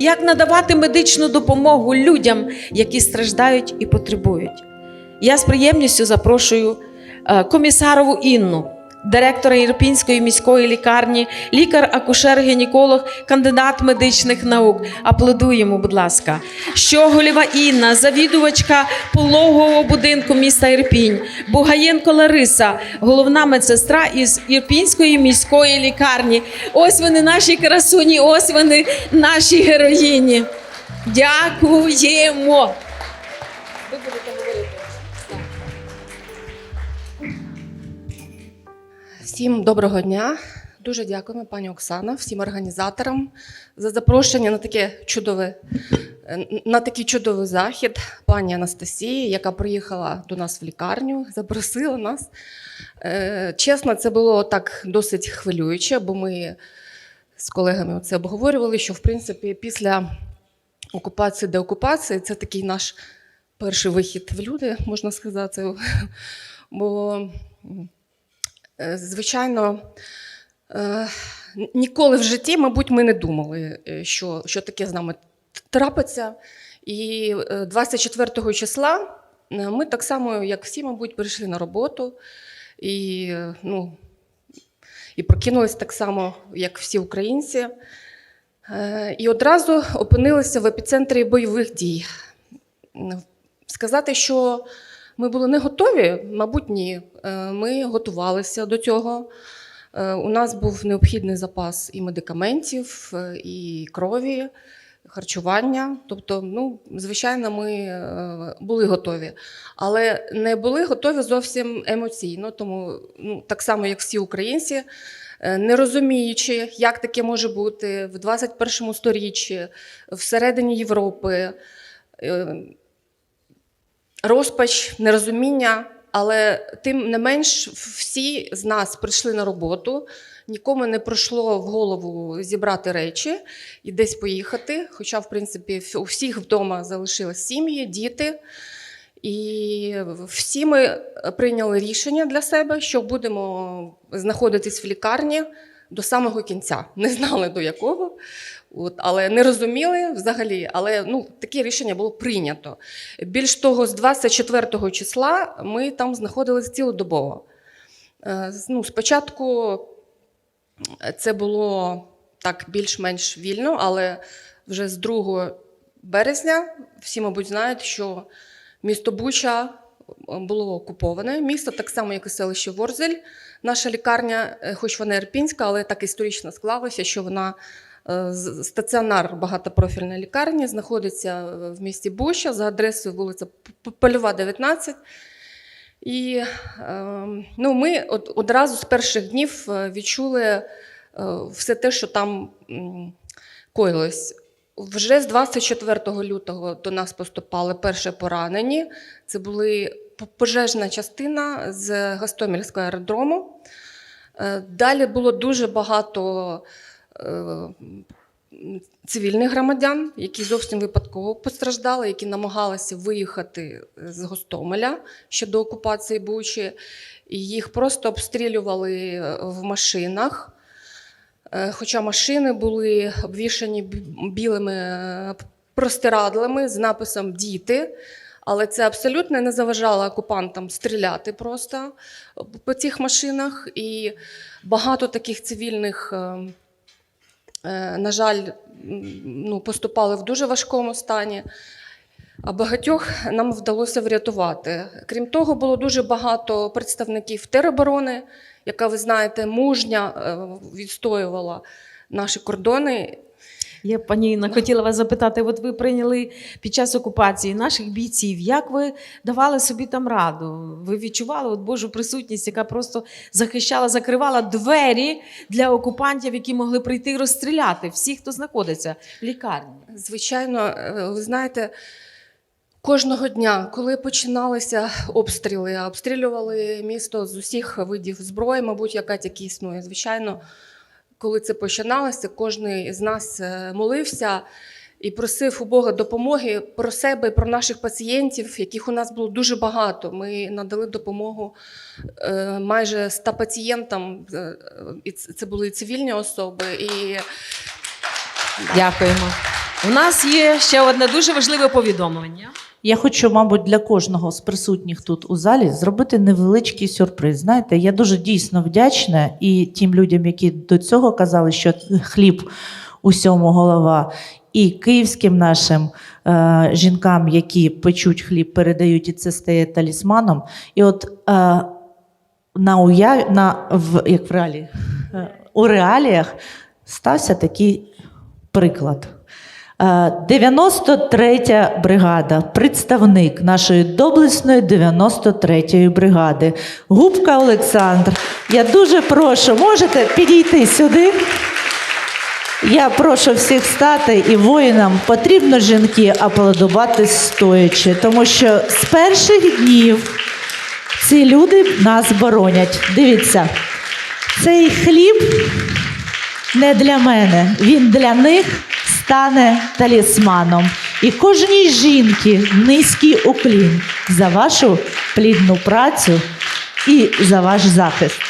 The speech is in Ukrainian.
Як надавати медичну допомогу людям, які страждають і потребують? Я з приємністю запрошую е, комісарову Інну, директора Ірпінської міської лікарні, лікар-акушер-гінеколог, кандидат медичних наук. Аплодуємо, будь ласка. Щоголєва Інна, завідувачка пологового будинку міста Ірпінь, Бугаєнко Лариса, головна медсестра із Ірпінської міської лікарні. Ось вони наші красуні, ось вони наші героїні. Дякуємо. Ви будете говорити. Всім доброго дня. Дуже дякуємо, пані Оксана, всім організаторам за запрошення на таке чудове на такий чудовий захід. Пані Анастасії, яка приїхала до нас в лікарню, запросила нас. Е, Чесно, це було так досить хвилююче, бо ми з колегами це обговорювали, що в принципі після окупації, деокупації це такий наш перший вихід в люди, можна сказати. Бо Звичайно, е, ніколи в житті, мабуть, ми не думали, е, що, що таке з нами трапиться. І е, 24 числа е, ми так само, як всі, мабуть, прийшли на роботу і, е, ну, і прокинулись так само, як всі українці. Е, І одразу опинилися в епіцентрі бойових дій. Сказати, що ми були не готові, мабуть, ні. Е, Ми готувалися до цього. Е, У нас був необхідний запас і медикаментів, е, і крові, харчування. Тобто, ну, звичайно, ми були готові, але не були готові зовсім емоційно, тому ну, так само, як всі українці. Не розуміючи, як таке може бути в 21 сторіччі, всередині Європи, розпач, нерозуміння, але тим не менш всі з нас прийшли на роботу. Нікому не прийшло в голову зібрати речі і десь поїхати. Хоча, в принципі, у всіх вдома залишились сім'ї, діти. І всі ми прийняли рішення для себе, що будемо знаходитись в лікарні до самого кінця. Не знали до якого, от, але не розуміли взагалі. Але ну, таке рішення було прийнято. Більш того, з 24 числа ми там знаходилися цілодобово. Е, Ну, спочатку це було так більш-менш вільно, але вже з 2 березня всі, мабуть, знають, що місто Буча було окуповане. Місто, так само, як і селище Ворзель. Наша лікарня, е, хоч вона ірпінська, але так історично склалося, що вона е, стаціонар багатопрофільної лікарні знаходиться е, в місті Буча за адресою вулиця Польова, 19. І е, ну, ми од- одразу з перших днів е, відчули е, все те, що там коїлось. Вже з 24 лютого до нас поступали перші поранені. Це були пожежна частина з Гостомельського аеродрому. Е, Далі було дуже багато е, цивільних громадян, які зовсім випадково постраждали, які намагалися виїхати з Гостомеля ще до окупації Бучі. І їх просто обстрілювали е, в машинах. Е, Хоча машини були обвішані білими е, простирадлами з написом Діти. Але це абсолютно не заважало окупантам стріляти просто по цих машинах. І багато таких цивільних, е, е, на жаль, ну, поступали в дуже важкому стані. А багатьох нам вдалося врятувати. Крім того, було дуже багато представників тероборони, яка, ви знаєте, мужня е, відстоювала наші кордони. Я пані Інна, хотіла вас запитати: от ви прийняли під час окупації наших бійців. Як ви давали собі там раду? Ви відчували от Божу присутність, яка просто захищала, закривала двері для окупантів, які могли прийти і розстріляти всіх, хто знаходиться в лікарні? Звичайно, е, ви знаєте, кожного дня, коли починалися обстріли, обстрілювали місто з усіх видів зброї, мабуть, яка тільки існує. Звичайно, коли це починалося, кожен з нас е, молився і просив у Бога допомоги про себе, і про наших пацієнтів, яких у нас було дуже багато. Ми надали допомогу е, майже 100 пацієнтам, е, і це були цивільні особи. І Дякуємо. У нас є ще одне дуже важливе повідомлення. Я хочу, мабуть, для кожного з присутніх тут у залі зробити невеличкий сюрприз. Знаєте, я дуже дійсно вдячна і тим людям, які до цього казали, що хліб усьому голова, і київським нашим е, жінкам, які печуть хліб, передають, і це стає талісманом. І от е, на уяв... на в як в реалі, е, у реаліях стався такий приклад. Е, 93-я бригада, представник нашої доблесної 93-ї бригади. Губка Олександр. Я дуже прошу, можете підійти сюди. Я прошу всіх стати і воїнам потрібно жінки аплодувати стоячи, тому що з перших днів ці люди нас боронять. Дивіться, цей хліб не для мене, він для них стане талісманом. І кожній жінки низький уклін за вашу плідну працю і за ваш захист.